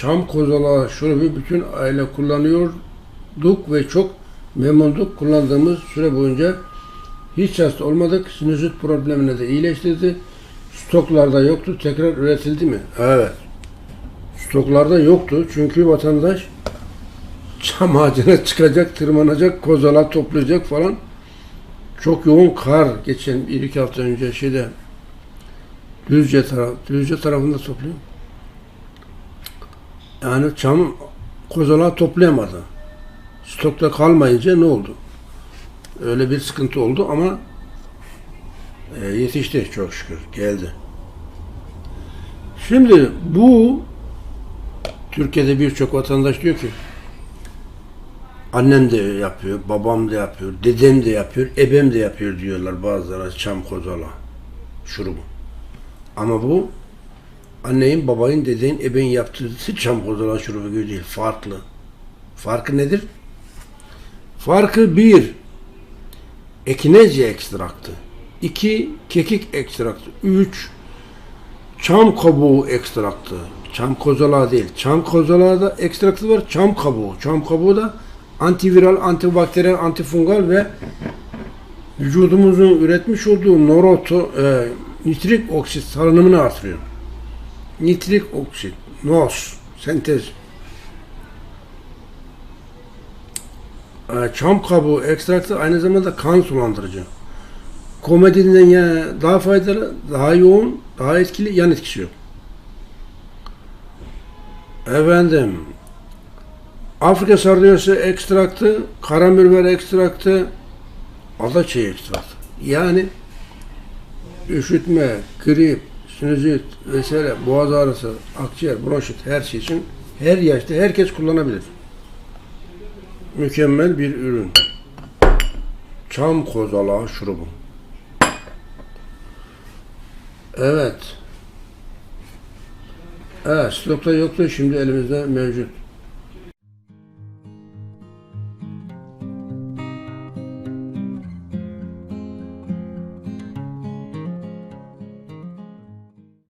çam kozalağı şurubu bütün aile kullanıyorduk ve çok memnunduk. Kullandığımız süre boyunca hiç hasta olmadık. Sinüzit problemine de iyileştirdi. Stoklarda yoktu. Tekrar üretildi mi? Evet. Stoklarda yoktu. Çünkü vatandaş çam ağacına çıkacak, tırmanacak, kozala toplayacak falan. Çok yoğun kar geçen bir iki hafta önce şeyde Düzce taraf, Düzce tarafında topluyor. Yani çam kozala toplayamadı. Stokta kalmayınca ne oldu? Öyle bir sıkıntı oldu ama e, yetişti çok şükür. Geldi. Şimdi bu Türkiye'de birçok vatandaş diyor ki annem de yapıyor, babam da yapıyor, dedem de yapıyor, ebem de yapıyor diyorlar bazıları çam kozala şurubu. Ama bu annenin, babayın, dedenin, ebeğin yaptığı çam kozala şurubu gibi değil. Farklı. Farkı nedir? Farkı bir, ekinezya ekstraktı. iki kekik ekstraktı. Üç, çam kabuğu ekstraktı. Çam kozalağı değil. Çam kozalağı da ekstraktı var. Çam kabuğu. Çam kabuğu da antiviral, antibakteriyel, antifungal ve vücudumuzun üretmiş olduğu noroto, e, nitrik oksit salınımını artırıyor. Nitrik oksit, NOS, sentez. E, çam kabuğu ekstraktı aynı zamanda kan sulandırıcı. Komediden ya daha faydalı, daha yoğun, daha etkili yan etkisi yok. Efendim, Afrika sardunyası ekstraktı, karamürver ekstraktı, adaçayı ekstraktı. Yani üşütme, grip, sinüzit vesaire, boğaz ağrısı, akciğer, bronşit her şey için her yaşta herkes kullanabilir. Mükemmel bir ürün. Çam kozalağı şurubu. Evet. Evet, stokta yoktu, şimdi elimizde mevcut.